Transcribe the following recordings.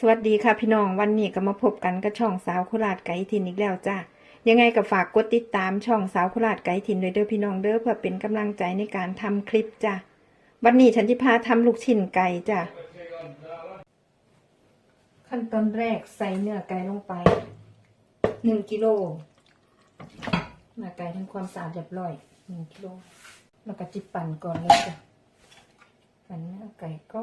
สวัสดีค่ะพี่น้องวันนี้ก็มาพบกันกับช่องสาวโคราชไกด์ทินอีกแล้วจ้ายังไงก็ฝากกดติดตามช่องสาวโคราชไกด์ทินด้วยเด้อพี่น้องเด้อเพื่อเป็นกำลังใจในการทำคลิปจ้าวันนี้ฉันจะพาทำลูกชิ้นไก่จ้าขั้นตอนแรกใส่เนื้อไก่ลงไปหนึ่งกิโลเนื้อไก่ทำความสะอาดเรียบร้อยหนึ่งกิโลแล้วก็จิบปั่นก่อนเลยจ้ะปั่นเนื้อไก่ก็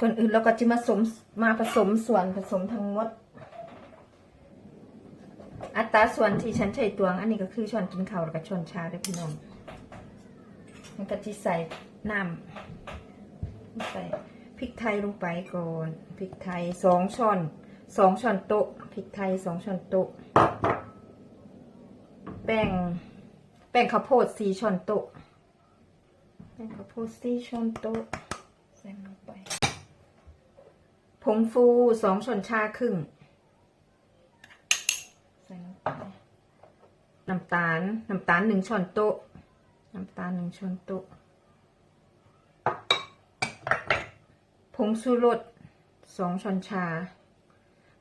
ก่อนอื่นเราก็จะมาสมมาผสมส่วนผสมทั้งหมด อัตราส่วนที่ฉันใช้ตวง อันนี้ก็คือช้อนกินข้าวแล้วก็ช้อนชาด้อพี่น้องมันก็จะใส่น้ำใส่พริกไทยลงไปก่อนพริกไทยสองช้อนสองช้อนโต๊ะพริกไทยสองช้อนโต๊ะแป้งแป้งข้าวโพดสี่ช้อนโต๊ะแป้งข้าวโพดสี่ช้อนโต๊ะใส่ลงไป ผ งฟูสองช้อนชาครึ่ง ใส่น้ำตาล น้ำตาลหนึ่งช้อนโต๊ะ น้ำตาลหนึ่งช้อนโต๊ะ ผงชูรสสองช้อนชา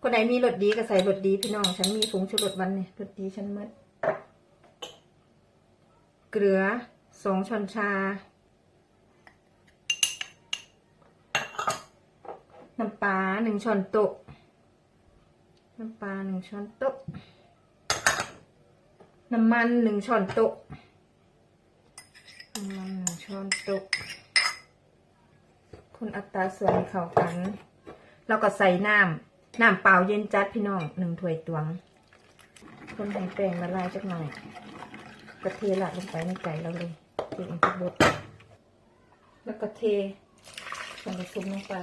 คนไหนมีรสดีก็ใส่รสดีพี่น้อง ฉันมีผงชูรสวันนี้รสดีฉันหมดเกลือสองช้อนชา น้ำปลาหนึ่งช้อนโต๊ะน้ำปลาหนึ่งช้อนโต๊ะน้ำมันหนึ่งช้อนโต๊ะน้ำมันหนึ่งช้อนโต๊ะคนอัตราส่วนเข้ากันแล้วก็ใส่น้ำน้ำเปล่าเย็นจัดพี่น้องหนึ่งถ้วยตวง คนให้แป้งละลายจักหน่อยกระเทละลงไปในไก่เราเลยเทลงไปบดแล้วก็เทส่วนผสมลงไป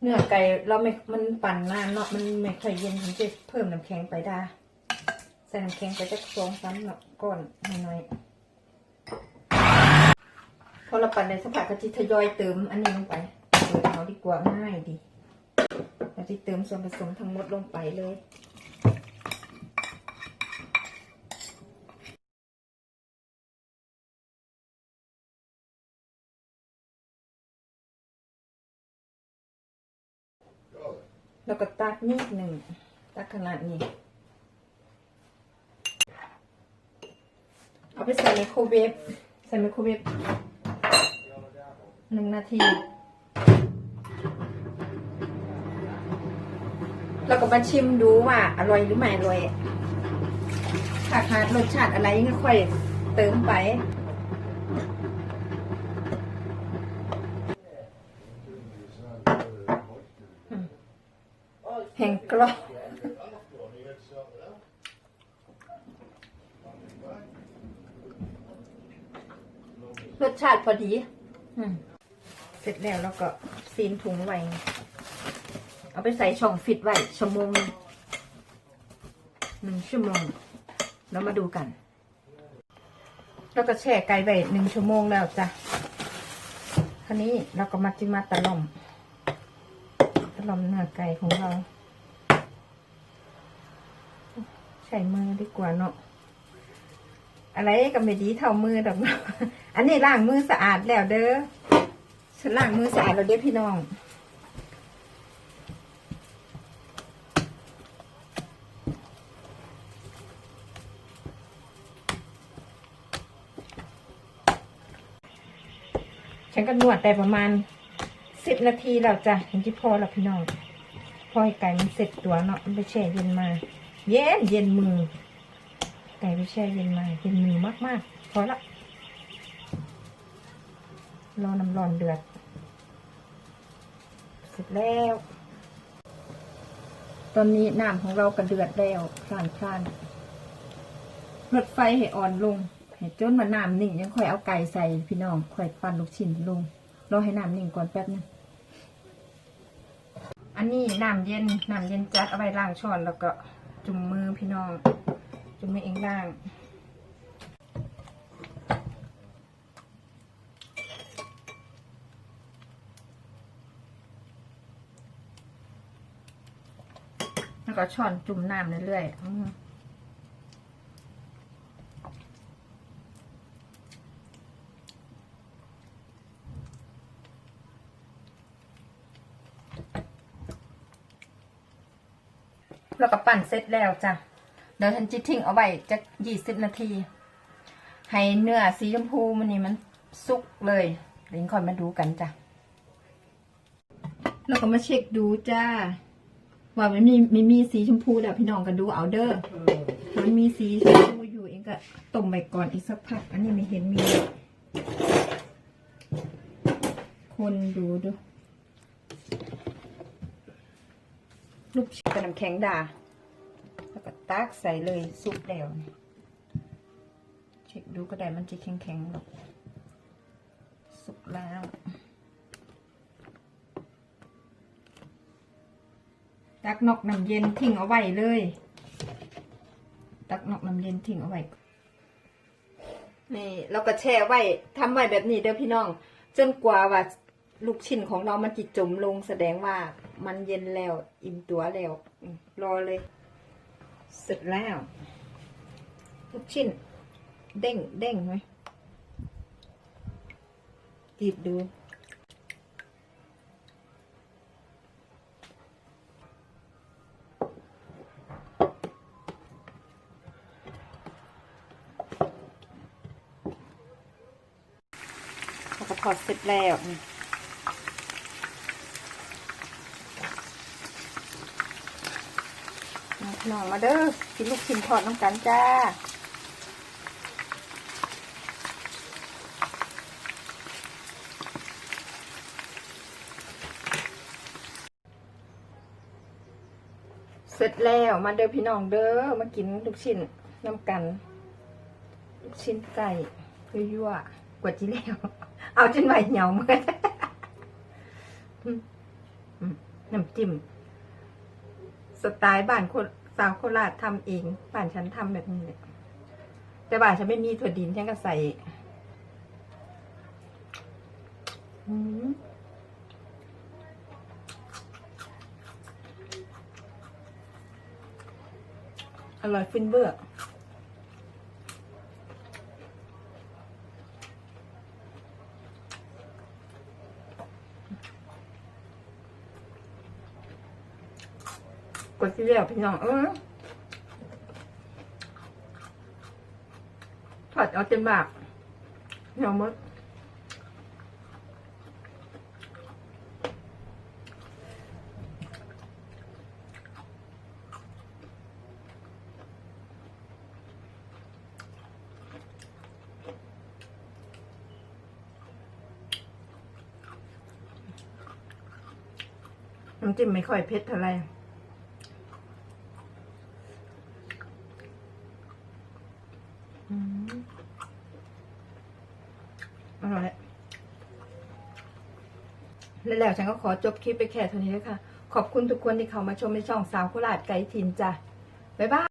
เนื้อไก่เราไม่ มันปั่นนานเนาะ มันไม่ค่อยเย็นถึงจะเพิ่มน้ำแข็งไปได้ใส่น้ำแข็งไปจักสองสามหนอกก่อนน้อยๆพอเราปั่นในสักพักก็จะทยอยเติมอันนี้ลงไปเติมเอาดีกว่าง่ายดีเราจะเติมส่วนผสมทั้งหมดลงไปเลย แล้วก็ตักนิดหนึ่งตักขนาดนี้ เอาไปใส่ไมโครเวฟใส่ไมโครเวฟหนึ่งนาที แล้วก็มาชิมดูว่าอร่อยหรือไม่อร่อยถ้าขาดรสชาติอะไรก็ค่อยเติมไป แห่งกรอบรสชาติพอดีอืมเสร็จแล้วแล้วก็ซีนถุงไว้ เอาไปใส่ช่องฟิตไว้ ชั่วโมงหนึ่งหนึ่งชั่วโมง แล้วมาดูกัน แล้วก็แช่ไก่ไว้หนึ่งชั่วโมงแล้วจ้ะคราวนี้เราก็มาจิมาตะล่อมตะล่อมเนื้อไก่ของเรา ใช้มือดีกว่าเนาะอะไรก็ไม่ดีเท่ามือดอกเนาะอันนี้ล้างมือสะอาดแล้วเด้อฉันล้างมือสะอาดแล้วเด้อพี่น้องฉันก็นวดได้ประมาณสิบนาทีแล้วจ้ะถึงที่พอแล้วพี่น้อง พอให้ไก่มันเสร็จตัวเนาะไปแช่เย็นมา เย็นเย็นมือไก่ไปแช่เย็นมาเย็นมือมากมากๆพอละรอน้ำร้อนเดือด เสร็จแล้ว ตอนนี้น้ำของเรากระเดือดแล้วพลานพลานลดไฟให้อ่อนลงให้จนมาน้ำนิ่งยังค่อยเอาไก่ใส่พี่น้องค่อยปั้นลูกชิ้นลงรอให้น้ำนิ่งก่อนแป๊บนึงอันนี้น้ำเย็นน้ำเย็นจัดเอาไว้ล้างช้อนแล้วก็ จุ่มมือพี่น้อง จุ่มมือเองล้างแล้วก็ช้อนจุ่มน้ำเรื่อยๆ แล้วก็ปั่นเสร็จแล้วจ้ะ เดี๋ยวฉันจะทิ้งเอาไว้จะยี่สิบนาที ให้เนื้อสีชมพูมันนี่มันสุกเลยเดี๋ยวคอยมาดูกันจ้ะ แล้วก็มาเช็คดูจ้า ว่ามันมีไมีมีสีชมพูแล้วพี่น้องก็ดูเอาเด้อมันมีสีชมพูอยู่เองก็ต้มไปก่อนอีกสักพัก อันนี้ไม่เห็นมี คนดูดู ลูกชิ้นกับน้ำแข็งดา แล้วก็ตักใส่เลยซุปแล้วนี่เช็คดูก็ได้มันจะแข็งๆหรอกสุกแล้วตักนอกน้ำเย็นทิ้งเอาไว้เลย ตักนอกน้ำเย็นทิ้งเอาไว้นี่เราก็แช่ไว้ทำไว้แบบนี้เด้อพี่น้อง จนกว่าว่า ลูกชิ้นของเรามันจิจมลงแสดงว่ามันเย็นแล้ว อิ่มตัวแล้วอืมรอเลย เสร็จแล้ว ลูกชิ้น เด้งเด้งไหมจีบดู แล้วก็ทอดเสร็จแล้วนี่มา พี่น้องมาเด้อกินลูกชิ้นทอดน้ำกันจ้าเสร็จแล้วมาเด้อพี่น้องเด้อมากินลูกชิ้นน้ำกันลูกชิ้นไก่เพื่อยั่วกว่าจีแล้วเอาจนไหวเหนียวเมือนอืมอืมน้ำจิ้มสไตล์บ้านคน สาวโคราชทำเองบ้านฉันทำแบบนี้เลยแต่บ้านฉันไม่มีถั่วดินฉันก็ใส่อืมอร่อยฟินเบอร์ กดที่เรียวพี่น้องเออถอดเอาเต็มบากเหนียวมดน้ำจิ้มไม่ค่อยเผ็ดเท่าไหร่ อร่อยและแล้วฉันก็ขอจบคลิปไปแค่เท่านี้เลยค่ะ ขอบคุณทุกคนที่เข้ามาชมในช่องสาวโคราชไกด์ทินจ้ะ บ๊ายบาย